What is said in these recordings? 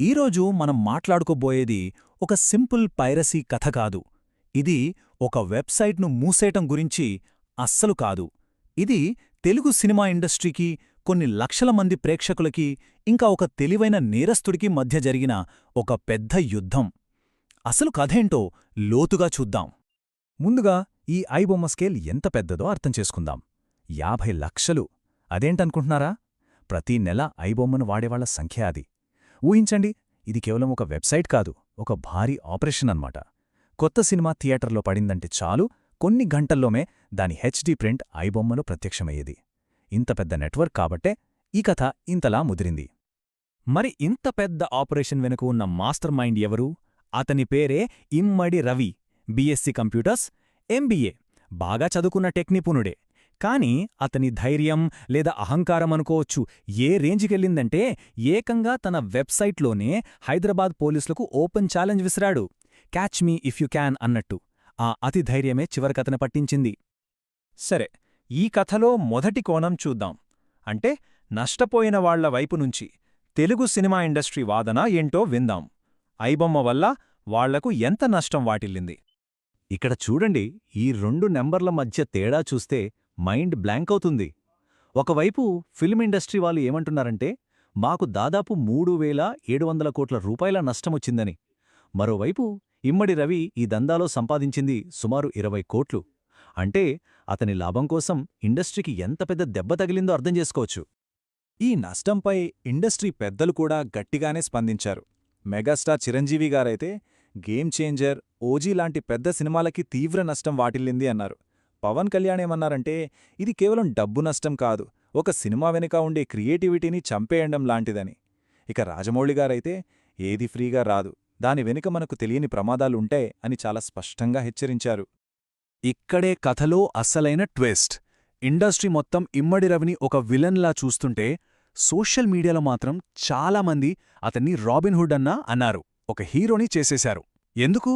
ఈరోజు మనం మాట్లాడుకోబోయేది ఒక సింపుల్ పైరసీ కథ కాదు. ఇది ఒక వెబ్సైట్ను మూసేయటం గురించి అస్సలు కాదు. ఇది తెలుగు సినిమా ఇండస్ట్రీకి కొన్ని లక్షల మంది ప్రేక్షకులకి ఇంకా ఒక తెలివైన నేరస్తుడికి మధ్య జరిగిన ఒక పెద్ద యుద్ధం. అసలు కథేంటో లోతుగా చూద్దాం. ముందుగా ఈ ఐబొమ్మ స్కేల్ ఎంత పెద్దదో అర్థం చేసుకుందాం. యాభై లక్షలు. అదేంటనుకుంటున్నారా? ప్రతి నెల ఐబొమ్మను వాడేవాళ్ళ సంఖ్య అది. ఊహించండి ఇది కేవలం ఒక వెబ్సైట్ కాదు ఒక భారీ ఆపరేషన్ అన్నమాట. కొత్త సినిమా థియేటర్లో పడిందంటే చాలు కొన్ని గంటల్లోమే దాని హెచ్డీ ప్రింట్ ఐబొమ్మలో ప్రత్యక్షమయ్యేది. ఇంత పెద్ద నెట్వర్క్ కాబట్టే ఈ కథ ఇంతలా ముదిరింది. మరి ఇంత పెద్ద ఆపరేషన్ వెనుక ఉన్న మాస్టర్ మైండ్ ఎవరు? అతని పేరే Immadi Ravi BSc computers MBA బాగా చదువుకున్న టెక్ నిపుణుడే కాని అతని ధైర్యం లేదా అహంకారం అనుకోవచ్చు. ఏ రేంజ్కెళ్ళిందంటే ఏకంగా తన వెబ్సైట్లోనే హైదరాబాద్ పోలీసులకు ఓపెన్ ఛాలెంజ్ విసిరాడు. Catch me if you can అన్నట్టు. ఆ అతి ధైర్యమే చివరికతన పట్టించింది. సరే ఈ కథలో మొదటి కోణం చూద్దాం. అంటే నష్టపోయిన వాళ్ళ వైపు నుంచి తెలుగు సినిమా ఇండస్ట్రీ వాదన ఏంటో విందాం. ఐబొమ్మ వల్ల వాళ్ళకు ఎంత నష్టం వాటిల్లింది? ఇక్కడ చూడండి ఈ రెండు నెంబర్ల మధ్య తేడా చూస్తే మైండ్ బ్లాంక్ అవుతుంది. ఒకవైపు ఫిల్మ్ ఇండస్ట్రీ వాళ్ళు ఏమంటున్నారంటే మాకు దాదాపు మూడు వేల ఏడు వందల కోట్ల రూపాయల నష్టమొచ్చిందని మరోవైపు ఇమ్మడి రవి ఈ దందాలో సంపాదించింది సుమారు ఇరవై కోట్లు. అంటే అతని లాభం కోసం ఇండస్ట్రీకి ఎంత పెద్ద దెబ్బ తగిలిందో అర్థం చేసుకోవచ్చు. ఈ నష్టంపై ఇండస్ట్రీ పెద్దలు కూడా గట్టిగానే స్పందించారు. మెగాస్టార్ చిరంజీవి గారైతే గేమ్ చేంజర్ ఓజీ లాంటి పెద్ద సినిమాలకి తీవ్ర నష్టం వాటిల్లింది అన్నారు. పవన్ కళ్యాణ్ ఏమన్నారంటే ఇది కేవలం డబ్బు నష్టం కాదు ఒక సినిమా వెనుక ఉండే క్రియేటివిటీని చంపేయడం లాంటిదని. ఇక రాజమౌళిగారైతే ఏది ఫ్రీగా రాదు దాని వెనుక మనకు తెలియని ప్రమాదాలుంటాయి అని చాలా స్పష్టంగా హెచ్చరించారు. ఇక్కడే కథలో అస్సలైన ట్విస్ట్. ఇండస్ట్రీ మొత్తం ఇమ్మడి రవిని ఒక విలన్లా చూస్తుంటే సోషల్ మీడియాలో మాత్రం చాలామంది అతన్ని రాబిన్హుడ్ అన్నా అన్నారు ఒక హీరోని చేసేశారు. ఎందుకు?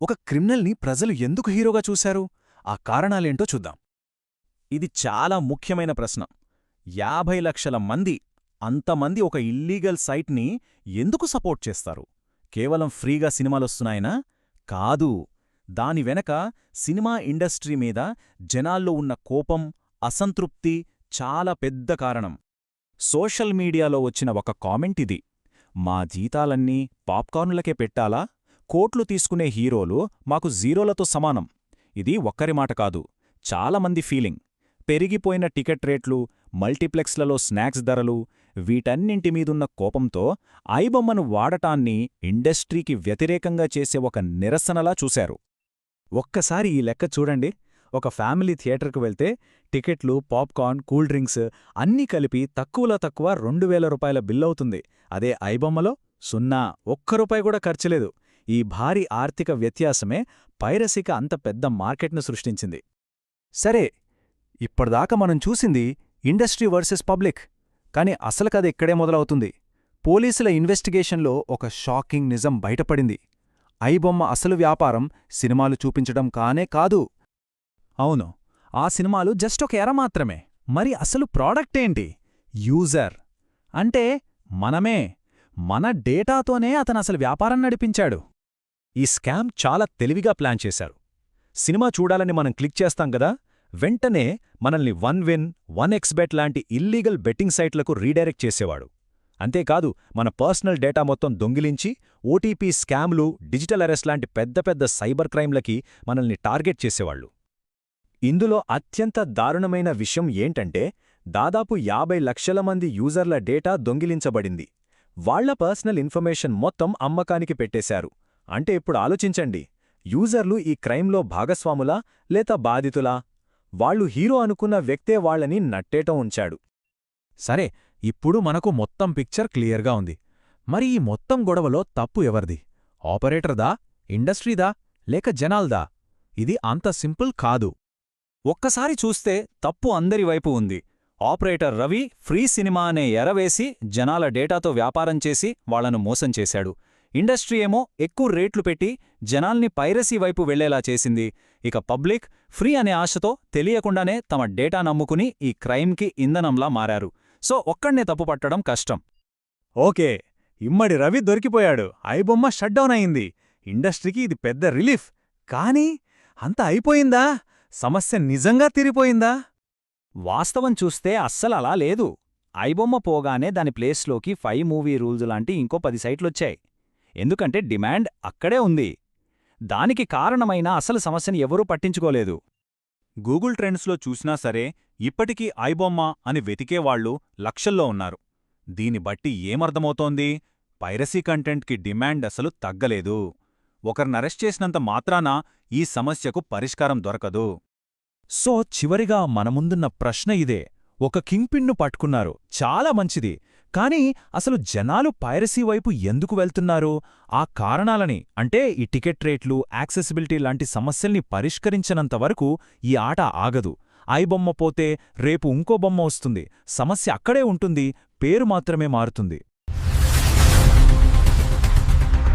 ఒక క్రిమినల్ని ప్రజలు ఎందుకు హీరోగా చూశారు? ఆ కారణాలేంటో చూద్దాం. ఇది చాలా ముఖ్యమైన ప్రశ్న. యాభై లక్షల మంది అంతమంది ఒక ఇల్లీగల్ సైట్ని ఎందుకు సపోర్ట్ చేస్తారు? కేవలం ఫ్రీగా సినిమాలొస్తున్నాయనా? కాదు. దాని వెనక సినిమా ఇండస్ట్రీ మీద జనాల్లో ఉన్న కోపం అసంతృప్తి చాలా పెద్ద కారణం. సోషల్ మీడియాలో వచ్చిన ఒక కామెంట్ ఇది. మా జీతాలన్నీ పాప్కార్నులకే పెట్టాలా? కోట్లు తీసుకునే హీరోలు మాకు జీరోలతో సమానం. ఇది ఒక్కరి మాట కాదు చాలామంది ఫీలింగ్. పెరిగిపోయిన టికెట్ రేట్లు మల్టీప్లెక్స్లలో స్నాక్స్ ధరలు వీటన్నింటి మీదున్న కోపంతో ఐబొమ్మను వాడటాన్ని ఇండస్ట్రీకి వ్యతిరేకంగా చేసే ఒక నిరసనలా చూశారు. ఒక్కసారి ఈ లెక్క చూడండి. ఒక ఫ్యామిలీ థియేటర్కు వెళ్తే టికెట్లు పాప్కార్న్ కూల్ డ్రింక్స్ అన్నీ కలిపి తక్కువలో తక్కువ రెండు వేల రూపాయల బిల్లవుతుంది అదే ఐబొమ్మలో సున్నా ఒక్క రూపాయి కూడా ఖర్చులేదు ఈ భారీ ఆర్థిక వ్యత్యాసమే పైరసిక అంత పెద్ద మార్కెట్ను సృష్టించింది. సరే ఇప్పటిదాకా మనం చూసింది ఇండస్ట్రీ వర్సెస్ పబ్లిక్. కాని అసలు కథ ఇక్కడే మొదలవుతుంది. పోలీసుల ఇన్వెస్టిగేషన్లో ఒక షాకింగ్ నిజం బయటపడింది. ఐబొమ్మ అసలు వ్యాపారం సినిమాలు చూపించడం కానే కాదు. అవును ఆ సినిమాలు జస్ట్ ఒక ఎర మాత్రమే. మరి అసలు ప్రాడక్టేంటి యూజర్. అంటే మనమే. మన డేటాతోనే అతనసలు వ్యాపారం నడిపించాడు. ఈ స్కామ్ చాలా తెలివిగా ప్లాన్ చేశారు. సినిమా చూడాలని మనం క్లిక్ చేస్తాం గదా వెంటనే మనల్ని వన్ విన్ వన్ ఎక్స్బెట్ లాంటి ఇల్లీగల్ బెట్టింగ్ సైట్లకు రీడైరెక్ట్ చేసేవాడు. అంతేకాదు మన పర్సనల్ డేటా మొత్తం దొంగిలించి ఓటీపీ స్కామ్లు డిజిటల్ అరెస్ట్ లాంటి పెద్ద పెద్ద సైబర్ క్రైమ్లకి మనల్ని టార్గెట్ చేసేవాళ్ళు ఇందులో అత్యంత దారుణమైన విషయం ఏంటంటే దాదాపు యాభై లక్షల మంది యూజర్ల డేటా దొంగిలించబడింది. వాళ్ళ పర్సనల్ ఇన్ఫర్మేషన్ మొత్తం అమ్మకానికి పెట్టేశారు. అంటే ఇప్పుడు ఆలోచించండి. యూజర్లు ఈ క్రైమ్లో భాగస్వాములా లేత బాధితులా? వాళ్ళు హీరో అనుకున్న వ్యక్తే వాళ్ళని నట్టేటం ఉంచాడు. సరే ఇప్పుడు మనకు మొత్తం పిక్చర్ క్లియర్గా ఉంది. మరి ఈ మొత్తం గొడవలో తప్పు ఎవరిది? ఆపరేటర్దా? ఇండస్ట్రీదా? లేక జనాల్దా? ఇది అంత సింపుల్ కాదు. ఒక్కసారి చూస్తే తప్పు అందరివైపు ఉంది. ఆపరేటర్ రవి ఫ్రీ సినిమా అనే ఎరవేసి జనాల డేటాతో వ్యాపారం చేసి వాళ్ళను మోసం చేశాడు. ఇండస్ట్రీ ఏమో ఎక్కువ రేట్లు పెట్టి జనాల్ని పైరసీ వైపు వెళ్ళేలా చేసింది. ఇక పబ్లిక్ ఫ్రీ అనే ఆశతో తెలియకుండానే తమ డేటా నమ్ముకుని ఈ క్రైమ్కి ఇంధనంలా మారారు. సో ఒక్కడ్నే తప్పుపట్టడం కష్టం. ఓకే ఇమ్మడి రవి దొరికిపోయాడు. ఐబొమ్మ షట్డౌన్ అయింది. ఇండస్ట్రీకి ఇది పెద్ద రిలీఫ్. కానీ అంత అయిపోయిందా? సమస్య నిజంగా తీరిపోయిందా? వాస్తవం చూస్తే అస్సలు అలా లేదు. ఐబొమ్మ పోగానే దాని ప్లేస్లోకి ఫైవ్ మూవీ రూల్స్ లాంటి ఇంకో పది సైట్లొచ్చాయి. ఎందుకంటే డిమాండ్ అక్కడే ఉంది. దానికి కారణమైన అసలు సమస్యని ఎవరూ పట్టించుకోలేదు. గూగుల్ ట్రెండ్స్లో చూసినా సరే ఇప్పటికీ ఐబొమ్మ అని వెతికేవాళ్ళు లక్షల్లో ఉన్నారు. దీని బట్టి ఏమర్థమవుతోంది? పైరసీ కంటెంట్కి డిమాండ్ అసలు తగ్గలేదు. ఒకరినరెస్ట్ చేసినంత మాత్రాన ఈ సమస్యకు పరిష్కారం దొరకదు. సో చివరిగా మన ముందున్న ప్రశ్న ఇదే. ఒక కింగ్ పిన్ను పట్టుకున్నారు. చాలా మంచిది. కానీ అసలు జనాలు పైరసీ వైపు ఎందుకు వెళ్తున్నారో? ఆ కారణాలని అంటే ఈ టికెట్ రేట్లు యాక్సెసిబిలిటీ లాంటి సమస్యల్ని పరిష్కరించినంత వరకు ఈ ఆట ఆగదు. ఐ బొమ్మ పోతే రేపు ఇంకో బొమ్మ వస్తుంది. సమస్య అక్కడే ఉంటుంది. పేరు మాత్రమే మారుతుంది.